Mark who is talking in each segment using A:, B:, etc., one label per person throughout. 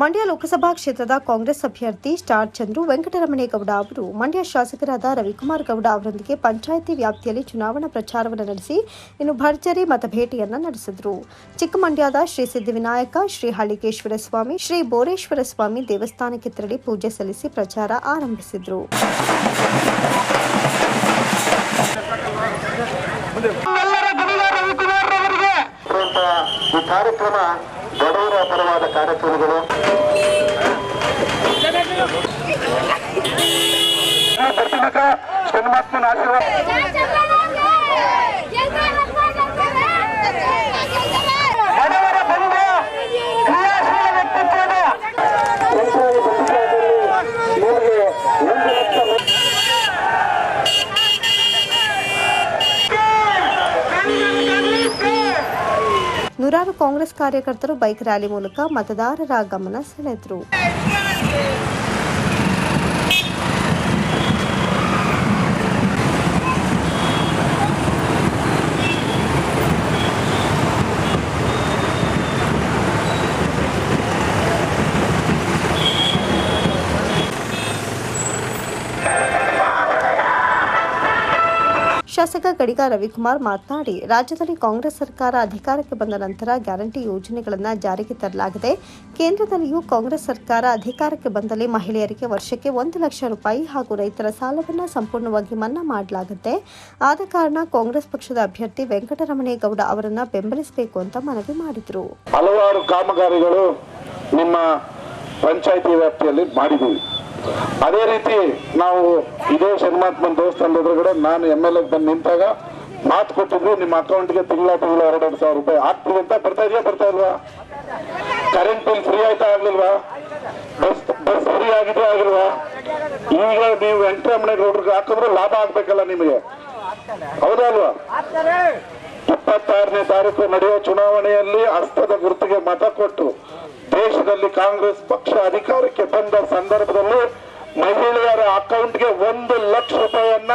A: ಮಂಡ್ಯ ಲೋಕಸಭಾ ಕ್ಷೇತ್ರದ ಕಾಂಗ್ರೆಸ್ ಅಭ್ಯರ್ಥಿ ಸ್ಟಾರ್ ಚಂದ್ರು ವೆಂಕಟರಮಣೇಗೌಡ ಅವರು ಮಂಡ್ಯ ಶಾಸಕರಾದ ರವಿಕುಮಾರ್ ಗೌಡ ಅವರೊಂದಿಗೆ ಪಂಚಾಯಿತಿ ವ್ಯಾಪ್ತಿಯಲ್ಲಿ ಚುನಾವಣಾ ಪ್ರಚಾರವನ್ನು ನಡೆಸಿ ಇನ್ನು ಭರ್ಜರಿ ಮತಭೇಟಿಯನ್ನ ನಡೆಸಿದರು. ಚಿಕ್ಕಮಂಡ್ಯದ ಶ್ರೀ ಸಿದ್ಧಿವಿನಾಯಕ ಶ್ರೀ ಹಳ್ಳಿಕೇಶ್ವರ ಸ್ವಾಮಿ ಶ್ರೀ ಬೋರೇಶ್ವರ ಸ್ವಾಮಿ ದೇವಸ್ಥಾನಕ್ಕೆ ತೆರಳಿ ಪೂಜೆ ಸಲ್ಲಿಸಿ ಪ್ರಚಾರ ಆರಂಭಿಸಿದರು.
B: ಎಲ್ಲರ ಗುರುವಾರ ರವಿಕುಮಾರ್ ಅವರಿಗೆ
C: ಈ ಕಾರ್ಯಕ್ರಮ ಬಡವರ ಪರವಾದ ಕಾರ್ಯಕ್ರಮಗಳು.
B: ಬರ್ತಿಮಕ ಶನಿಮಾತ್ಮನ ಆಶೀರ್ವಾದ ಬಡವರ ಬಂಧು ಕ್ರಿಯಾಶೀಲ ವ್ಯಕ್ತಿತ್ವದ
C: ಸರ್ಕಾರಿ ಬಸ್ಸುಗಳಲ್ಲಿ ನಿಮಗೆ ಒಂದು ಲಕ್ಷ ಮ-
A: ನೂರಾರು ಕಾಂಗ್ರೆಸ್ ಕಾರ್ಯಕರ್ತರು ಬೈಕ್ ರ್ಯಾಲಿ ಮೂಲಕ ಮತದಾರರ ಗಮನ ಸೆಳೆದರು. ಗಡಿಗ ರವಿಕುಮಾರ್ ಮಾತನಾಡಿ, ರಾಜ್ಯದಲ್ಲಿ ಕಾಂಗ್ರೆಸ್ ಸರ್ಕಾರ ಅಧಿಕಾರಕ್ಕೆ ಬಂದ ನಂತರ ಗ್ಯಾರಂಟಿ ಯೋಜನೆಗಳನ್ನು ಜಾರಿಗೆ ತರಲಾಗಿದೆ. ಕೇಂದ್ರದಲ್ಲಿಯೂ ಕಾಂಗ್ರೆಸ್ ಸರ್ಕಾರ ಅಧಿಕಾರಕ್ಕೆ ಬಂದಲ್ಲಿ ಮಹಿಳೆಯರಿಗೆ ವರ್ಷಕ್ಕೆ ಒಂದು ಲಕ್ಷ ರೂಪಾಯಿ ಹಾಗೂ ರೈತರ ಸಾಲವನ್ನು ಸಂಪೂರ್ಣವಾಗಿ ಮನ್ನಾ ಮಾಡಲಾಗುತ್ತೆ. ಆದ ಕಾರಣ ಕಾಂಗ್ರೆಸ್ ಪಕ್ಷದ ಅಭ್ಯರ್ಥಿ ವೆಂಕಟರಮಣೇಗೌಡ ಅವರನ್ನು ಬೆಂಬಲಿಸಬೇಕು ಅಂತ ಮನವಿ ಮಾಡಿದರು.
C: ಹಲವಾರು ಕಾಮಗಾರಿಗಳು ನಿಮ್ಮ ಪಂಚಾಯಿತಿ ವ್ಯಾಪ್ತಿಯಲ್ಲಿ ಮಾಡಿದ್ದೀವಿ. ಅದೇ ರೀತಿ ನಾವು ಇದೇ ಶನಿಮಾತ್ಮನ್ ದೇವಸ್ಥಾನದ ಎದುರುಗಡೆ ನಾನು ಎಂ ಎಲ್ ಎ ಬಂದು ನಿಂತಾಗ ಮಾತು ಕೊಟ್ಟಿದ್ವಿ, ನಿಮ್ಮ ಅಕೌಂಟ್ಗೆ ತಿಂಗಳ ತಿಂಗಳ ಎರಡೆರಡು ಸಾವಿರ ರೂಪಾಯಿ ಆಗ್ತದೆ ಅಂತ ಬರ್ತಾ ಇದೆಯಾ, ಬರ್ತಾ ಇಲ್ವಾ? ಕರೆಂಟ್ ಬಿಲ್ ಫ್ರೀ ಆಯ್ತಾ, ಆಗ್ಲಿಲ್ವಾ? ಬಸ್ ಬಸ್ ಫ್ರೀ ಆಗಿದೆ ಆಗಿಲ್ವಾ ಈಗ ನೀವು ವೆಂಕಟರಮಣೇಗೌಡ್ರಿಗೆ ಹಾಕಿದ್ರೆ ಲಾಭ ಆಗ್ಬೇಕಲ್ಲ ನಿಮಗೆ. ಹೌದಾ, ಅಲ್ವಾ? ಇಪ್ಪತ್ತಾರನೇ ತಾರೀಕು ನಡೆಯುವ ಚುನಾವಣೆಯಲ್ಲಿ ಹಸ್ತದ ಗುರುತಿಗೆ ಮತ ಕೊಟ್ಟು ದೇಶದಲ್ಲಿ ಕಾಂಗ್ರೆಸ್ ಪಕ್ಷ ಅಧಿಕಾರಕ್ಕೆ ಬಂದ ಸಂದರ್ಭದಲ್ಲಿ ಮಹಿಳೆಯರ ಅಕೌಂಟ್ಗೆ ಒಂದು ಲಕ್ಷ ರೂಪಾಯಿಯನ್ನ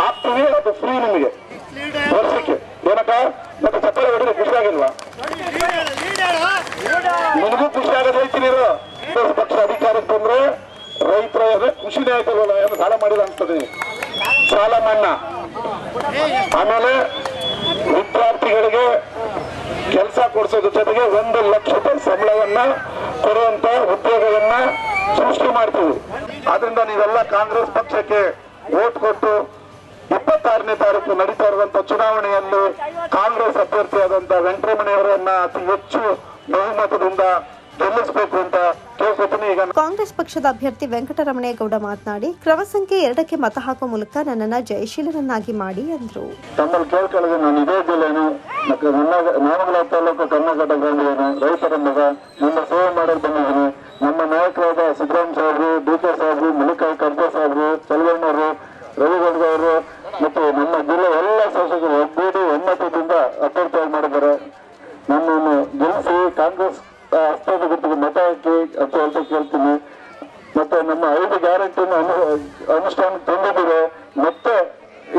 C: ಹಾಕ್ತೀವಿ. ಅದು ಫ್ರೀ ನಿಮಗೆ. ವರ್ಷಕ್ಕೆ. ಏನಕ್ಕ ಮತ್ತೆ ಚಪ್ಪಲಿ ಹೊಡೆದ್ರೆ ಖುಷಿ ಆಗಿಲ್ವಾ? ನಿಮಗೂ ಖುಷಿ ಆಗದೈತಿ ನೀರು ಕಾಂಗ್ರೆಸ್ ಪಕ್ಷ ಅಧಿಕಾರಕ್ಕೆ ಬಂದ್ರೆ ರೈತರ ಖುಷಿನೇ ಆಯ್ತಲ್ವಲ್ಲ ಏನು ಸಾಲ ಮಾಡಿಲ್ಲ ಅನ್ಸ್ತದೆ ಸಾಲ ಮನ್ನಾ. ಆಮೇಲೆ ಸಂಬಳವನ್ನ ಕೊಡುವಂತ ಉದ್ಯೋಗವನ್ನ ಸೃಷ್ಟಿ ಮಾಡ್ತೀವಿ. ಆದ್ರಿಂದ ನೀವೆಲ್ಲ ಕಾಂಗ್ರೆಸ್ ಪಕ್ಷಕ್ಕೆ ವೋಟ್ ಕೊಟ್ಟು ಇಪ್ಪತ್ತಾರನೇ ತಾರೀಕು ನಡೀತಾ ಇರುವಂತ ಚುನಾವಣೆಯಲ್ಲಿ ಕಾಂಗ್ರೆಸ್ ಅಭ್ಯರ್ಥಿಯಾದಂತ ವೆಂಕಟರಮಣಿಯವರನ್ನ ಅತಿ ಹೆಚ್ಚು ಬಹುಮತದಿಂದ ಗೆಲ್ಲಿಸಬೇಕು ಅಂತ
A: ಕಾಂಗ್ರೆಸ್ ಪಕ್ಷದ ಅಭ್ಯರ್ಥಿ ವೆಂಕಟರಮಣೇಗೌಡ ಮಾತನಾಡಿ ಕ್ರಮ ಸಂಖ್ಯೆ ಎರಡಕ್ಕೆ ಮತ ಹಾಕುವ ಮೂಲಕ ನನ್ನನ್ನ ಜಯಶೀಲರನ್ನಾಗಿ ಮಾಡಿ ಎಂದರು
C: ಮತ್ತೆ ನನ್ನ ನಾಮಗಲ ತಾಲೂಕು ಕರ್ನಾಟಕ ಬಂದಿದ್ದೇನೆ ರೈತರ ಮಗ, ನಿಮ್ಮ ಸೇವೆ ಮಾಡಲು ಬಂದಿದ್ದೀನಿ. ನಮ್ಮ ನಾಯಕರಾದ ಸಿದ್ದರಾಮ ಸಾಹೇಬರು ಡಿ ಕೆ ಸಾಹೇಬರು, ಮಲ್ಲಿಕಾರ್ಜುನ ಸಾಹೇಬರು ಚಲವಣ್ಣವರು ರವಿಗೌಡ ಅವರು, ಮತ್ತು ನಮ್ಮ ಜಿಲ್ಲೆ ಎಲ್ಲ ಶಾಸಕರು ಒಗ್ಗೂಡಿ ಒಮ್ಮತದಿಂದ ಅಭ್ಯರ್ಥಿಯಾಗಿ ಮಾಡಿದ್ದಾರೆ. ನಮ್ಮನ್ನು ಗೆಲ್ಲಿಸಿ ಕಾಂಗ್ರೆಸ್ ಹಸ್ತದ ಗುರುತಿಗೆ ಮತ ಹಾಕಿ ಅಂತ ಕೇಳ್ತೀನಿ. ಮತ್ತೆ ನಮ್ಮ ಐದು ಗ್ಯಾರಂಟಿನ ಅನು ಅನುಷ್ಠಾನಕ್ಕೆ ತಂದಿದ್ದೀವಿ. ಮತ್ತೆ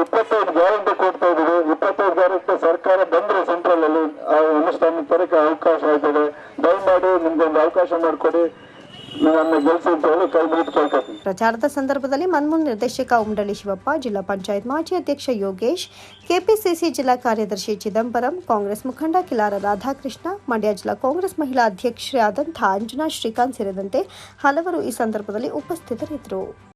C: ಇಪ್ಪತ್ತೈದು ಗ್ಯಾರಂಟಿ ಕೊಡ್ತಾ ಇದ್ದೀವಿ ಇಪ್ಪತ್ತೈದು ಗ್ಯಾರಂಟಿ ಸರ್ಕಾರ ಬಂದ್ರೆ ಸೆಂಟ್ರಲ್ ಅಲ್ಲಿ ಆ ಅನುಷ್ಠಾನ ತರಕ್ಕೆ ಅವಕಾಶ ಆಯ್ತದೆ. ದಯಮಾಡಿ ನಿಮ್ಗೊಂದು ಅವಕಾಶ ಮಾಡಿಕೊಡಿ.
A: ಪ್ರಚಾರದ ಸಂದರ್ಭದಲ್ಲಿ ಮನ್ಮೂನ್ ನಿರ್ದೇಶಕ ಉಂಡಳಿ ಶಿವಪ್ಪ, ಜಿಲ್ಲಾ ಪಂಚಾಯತ್ ಮಾಜಿ ಅಧ್ಯಕ್ಷ ಯೋಗೇಶ್, ಕೆಪಿಸಿಸಿ ಜಿಲ್ಲಾ ಕಾರ್ಯದರ್ಶಿ ಚಿದಂಬರಂ, ಕಾಂಗ್ರೆಸ್ ಮುಖಂಡ ಕಿಲಾರ ರಾಧಾಕೃಷ್ಣ, ಮಂಡ್ಯ ಜಿಲ್ಲಾ ಕಾಂಗ್ರೆಸ್ ಮಹಿಳಾ ಅಧ್ಯಕ್ಷರಾದಂಥ ಅಂಜನಾ ಶ್ರೀಕಾಂತ್ ಸೇರಿದಂತೆ ಹಲವರು ಈ ಸಂದರ್ಭದಲ್ಲಿ ಉಪಸ್ಥಿತರಿದ್ದರು.